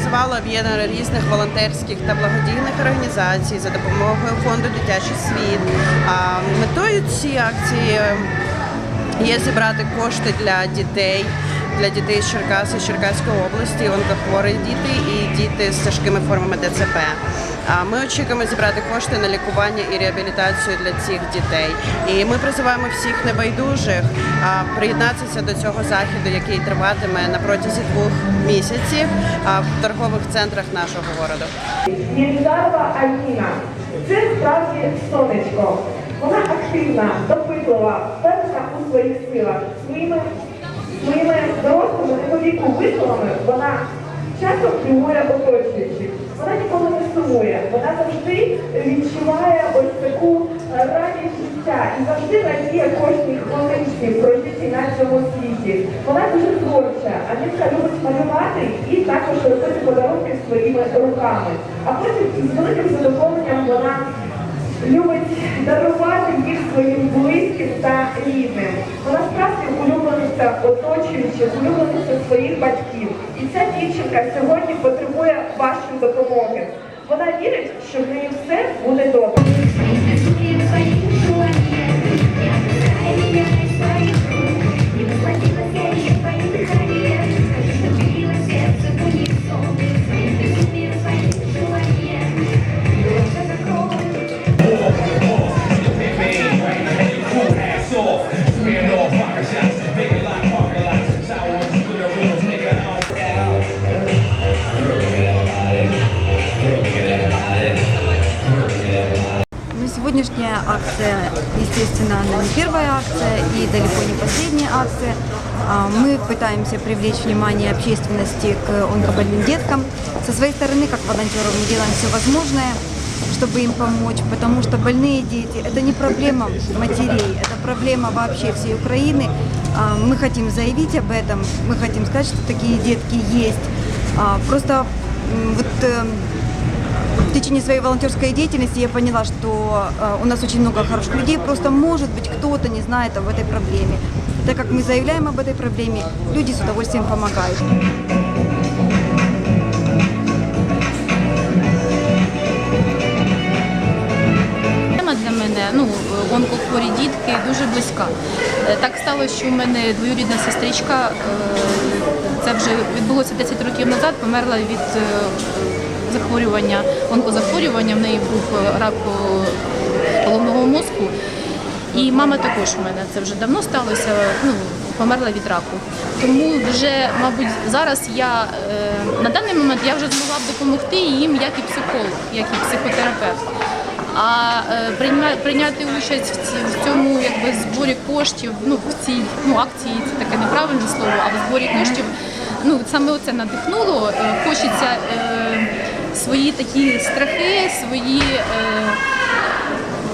чимало об'єднання різних волонтерських та благодійних організацій за допомогою фонду Дитячий світ. А метою цієї акції є зібрати кошти для дітей. Для дітей з Черкаси, Черкаської області, онкохворі діти і діти з тяжкими формами ДЦП. А ми очікуємо зібрати кошти на лікування і реабілітацію для цих дітей. І ми призиваємо всіх небайдужих приєднатися до цього заходу, який триватиме на протязі двох місяців в торгових центрах нашого городу. Єлізарова Аліна. Це справді сонечко. Вона активна, допитлива, впевнена у своїх силах. Своїми, своїми дорослими не по віку висловами вона часто прямує оточуючих. Вона ніколи не сумує. Вона завжди відчуває ось таку е, радість життя і завжди радіє кожній хвилинці прожитій на цьому світі. Вона дуже творча. Анітка любить малювати і також робити подарунки своїми руками. А потім з великим задоволенням вона любить дарувати їх своїм близьким та рідним. Вона справді улюблениця оточуючи улюблениця своїх батьків. І ця дівчинка сьогодні потребує вашої допомоги. Вона вірить, що в неї все буде добре. сегодняшняя акция, естественно, она не первая акция и далеко не последняя акция. А, Мы пытаемся привлечь внимание общественности к онкобольным деткам. Со своей стороны, как волонтеры, мы делаем все возможное, чтобы им помочь, потому что больные дети – это не проблема матерей, это проблема вообще всей Украины. А, Мы хотим заявить об этом, мы хотим сказать, что такие детки есть. А, Просто м, вот э, в течение своей волонтерской деятельности я поняла, что э, у нас очень много хороших людей, просто может быть кто-то не знает об этой проблеме. Так как мы заявляем об этой проблеме, люди с удовольствием помогают. Тема для мене ну онкохворі дітки дуже близька. Е, Так сталося, що у мене двоюрідна сестричка. е, Це вже відбулося 10 років назад. Померла від е, захворювання, онкозахворювання. В неї був е, рак е, головного мозку. І мама також у мене це вже давно сталося. Ну померла від раку. Тому вже, мабуть, зараз я е, на даний момент я вже змогла б допомогти їм як і психолог, як і психотерапевт. А прийняти участь в, цьому якби зборі коштів, ну в цій ну акції це таке неправильне слово, а в зборі коштів, ну саме оце надихнуло. Хочеться е, свої такі страхи, свої. Е,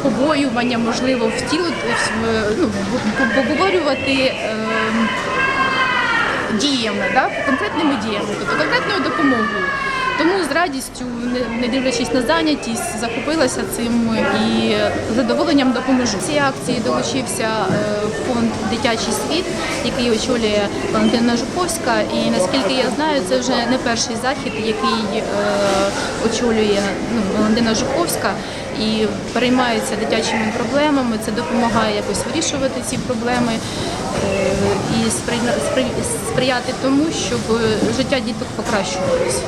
побоювання, можливо, втілити, ну, поборювати е, діями, да? конкретними діями, тобто конкретною допомогою. Тому з радістю, не- дивлячись на зайнятість, захопилася цим і з задоволенням допоможу. Цієї акції долучився е, фонд Дитячий світ, який очолює Валентина Жуковська. І наскільки я знаю, це вже не перший захід, який е, очолює ну, Валентина Жуковська і переймається дитячими проблемами. Це допомагає якось вирішувати ці проблеми і сприяти тому, щоб життя діток покращувалося.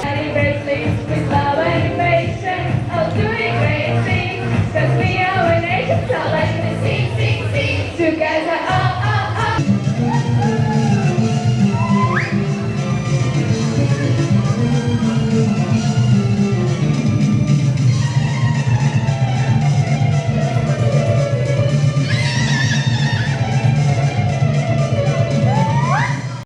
Oh